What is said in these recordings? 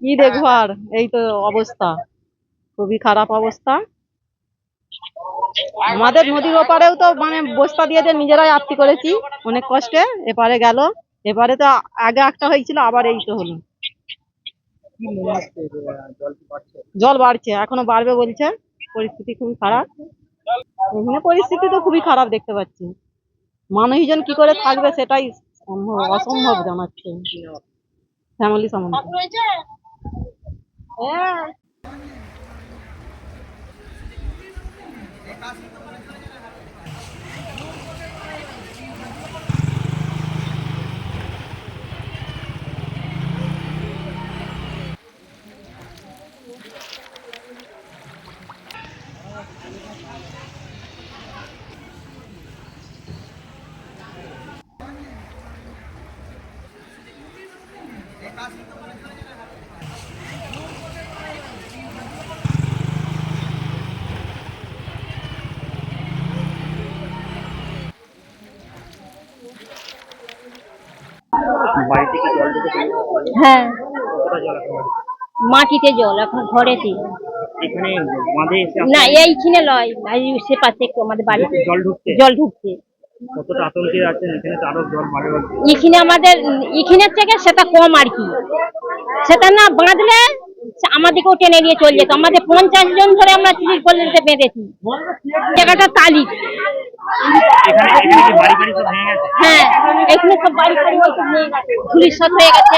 কি দেখব আর এই তো অবস্থা। খুবই খারাপ অবস্থা। আমাদের নদীর ওপারেও তো মানে বস্তা দিয়ে নিজেরাই আত্মি করেছি, অনেক কষ্টে। এপারে গেল। এপারে তো আগে একটা হয়েছিল, আবার এই তো হলো। জল বাড়ছে, এখনও বাড়বে বলছে। পরিস্থিতি খুবই খারাপ। এখানে পরিস্থিতি তো খুবই খারাপ দেখতে পাচ্ছি। মানুষজন কি করে থাকবে সেটাই সম্ভব, অসম্ভব জানাচ্ছে। ফ্যামিলি সম্বন্ধে। হ্যাঁ বাড়িতে হ্যাঁ? মাটিতে জল এখন ঘরেতে। এখানে বাঁধে এসে না এইখানে লয় সে পাশে একটু আমাদের বাড়িতে জল ঢুকছে? জল ঢুকছে। কতটা আতঙ্কে আছেন? এখানে তো আরও জল বাড়ে এখানে আমাদের এখানের থেকে সেটা কম আর কি। সেটা না বাঁধলে আমাদেরকেও টেনে নিয়ে চলে যেত। আমাদের পঞ্চাশ জন ধরে আমরা বেঁধেছি। জায়গাটা তালি। হ্যাঁ। এখানে সব বাড়ি ফাড়ি হয়তো নিয়ে গেছে পুলিশ সব হয়ে গেছে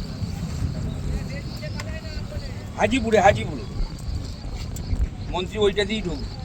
হাজিপুরে হাজিপুরে মন্ত্রী ওইটা দিয়েই ঢুকবে।